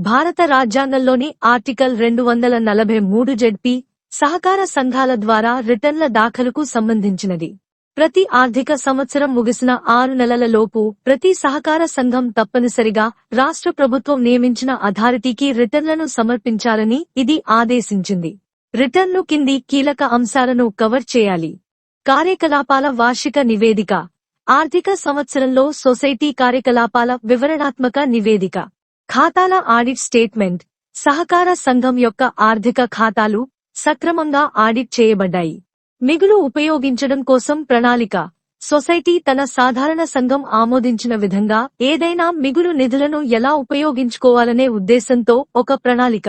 భారత రాజ్యాంగంలోని ఆర్టికల్ రెండు వందల నలభై మూడు జెడ్పీ సహకార సంఘాల ద్వారా రిటర్న్ల దాఖలుకు సంబంధించినది. ప్రతి ఆర్థిక సంవత్సరం ముగిసిన ఆరు నెలలలోపు ప్రతి సహకార సంఘం తప్పనిసరిగా రాష్ట్ర ప్రభుత్వం నియమించిన అథారిటీకి రిటర్న్లను సమర్పించాలని ఇది ఆదేశించింది. రిటర్న్ను కింది కీలక అంశాలను కవర్ చేయాలి. కార్యకలాపాల వార్షిక నివేదిక. ఆర్థిక సంవత్సరంలో సొసైటీ కార్యకలాపాల వివరణాత్మక నివేదిక. ఖాతాల ఆడిట్ స్టేట్మెంట్. సహకార సంఘం యొక్క ఆర్థిక ఖాతాలు సక్రమంగా ఆడిట్ చేయబడ్డాయి. మిగులు ఉపయోగించడం కోసం ప్రణాళిక. సొసైటీ తన సాధారణ సంఘం ఆమోదించిన విధంగా ఏదైనా మిగులు నిధులను ఎలా ఉపయోగించుకోవాలనే ఉద్దేశంతో ఒక ప్రణాళిక.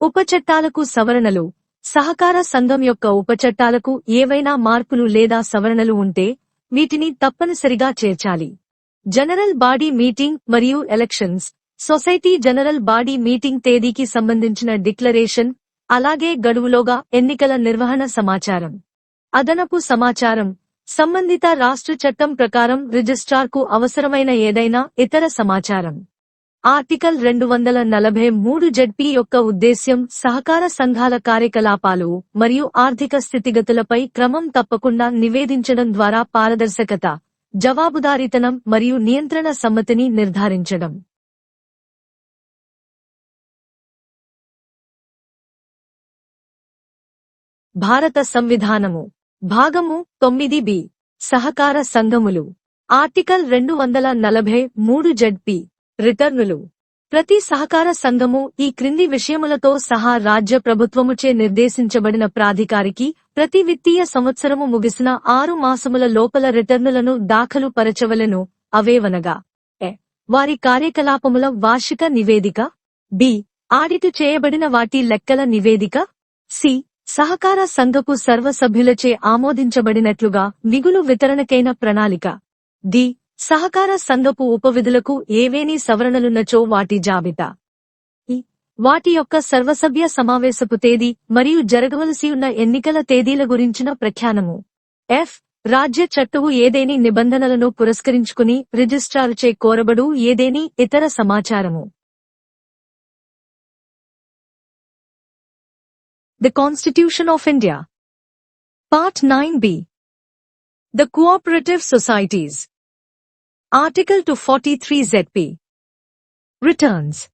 ఉపచట్టాలకు సవరణలు. సహకార సంఘం యొక్క ఉపచట్టాలకు ఏవైనా మార్పులు లేదా సవరణలు ఉంటే వీటిని తప్పనిసరిగా చేర్చాలి. జనరల్ బాడీ మీటింగ్ మరియు elections. Society general body meeting తేదీకి సంబంధించిన డిక్లరేషన్ అలాగే గడువులోగా ఎన్నికల నిర్వహణ సమాచారం. అదనపు సమాచారం సంబంధిత రాష్ట్ర చట్టం ప్రకారం రిజిస్ట్రార్కు అవసరమైన ఏదైనా ఇతర సమాచారం. ఆర్టికల్ రెండు వందల నలభై మూడు జడ్పీ యొక్క ఉద్దేశ్యం సహకార సంఘాల కార్యకలాపాలు మరియు ఆర్థిక స్థితిగతులపై క్రమం తప్పకుండా నివేదించడం ద్వారా పారదర్శకత జవాబుదారీతనం మరియు నియంత్రణ సమ్మతిని నిర్ధారించడం. భారత సంవిధానము. భాగము తొమ్మిది బి. సహకార సంఘములు. ఆర్టికల్ రెండు వందల నలభై మూడు జడ్పి. రిటర్నులు. ప్రతి సహకార సంఘము ఈ క్రింది విషయములతో సహా రాజ్య ప్రభుత్వముచే నిర్దేశించబడిన ప్రాధికారికి ప్రతి విత్తీయ సంవత్సరము ముగిసిన ఆరు మాసముల లోపల రిటర్నులను దాఖలు పరచవలను అవేవనగా. ఎ. వారి కార్యకలాపముల వార్షిక నివేదిక. బి. ఆడిటు చేయబడిన వాటి లెక్కల నివేదిక. సి. సహకార సంఘపు సర్వసభ్యులచే ఆమోదించబడినట్లుగా మిగులు వితరణకైన ప్రణాళిక. డి. సహకార సంఘపు ఉపవిధులకు ఏవేని సవరణలున్నచో వాటి జాబితా. వాటి యొక్క సర్వసభ్య సమావేశపు తేదీ మరియు జరగవలసి ఉన్న ఎన్నికల తేదీల గురించిన ప్రఖ్యానము. ఎఫ్. రాజ్య చట్టవు ఏదేని నిబంధనలను పురస్కరించుకుని రిజిస్ట్రారుచే కోరబడు ఏదేని ఇతర సమాచారము. The Constitution of India. Part 9b. The Cooperative Societies. Article 243 ZP. Returns.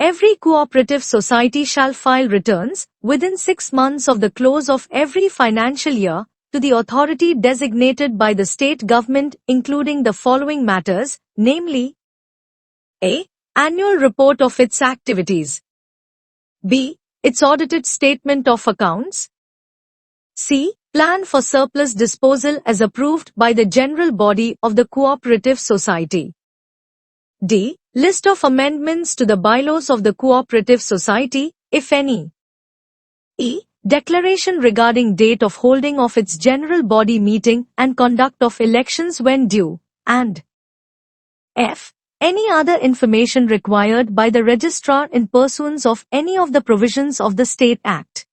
Every cooperative society shall file returns within six months of the close of every financial year to the authority designated by the state government including the following matters, namely A. Annual report of its activities. B its audited statement of accounts. C. Plan for surplus disposal as approved by the general body of the cooperative society. D. List of amendments to the bylaws of the cooperative society, if any. E. Declaration regarding date of holding of its general body meeting and conduct of elections when due, and F. Any other information required by the registrar in pursuance of any of the provisions of the State Act.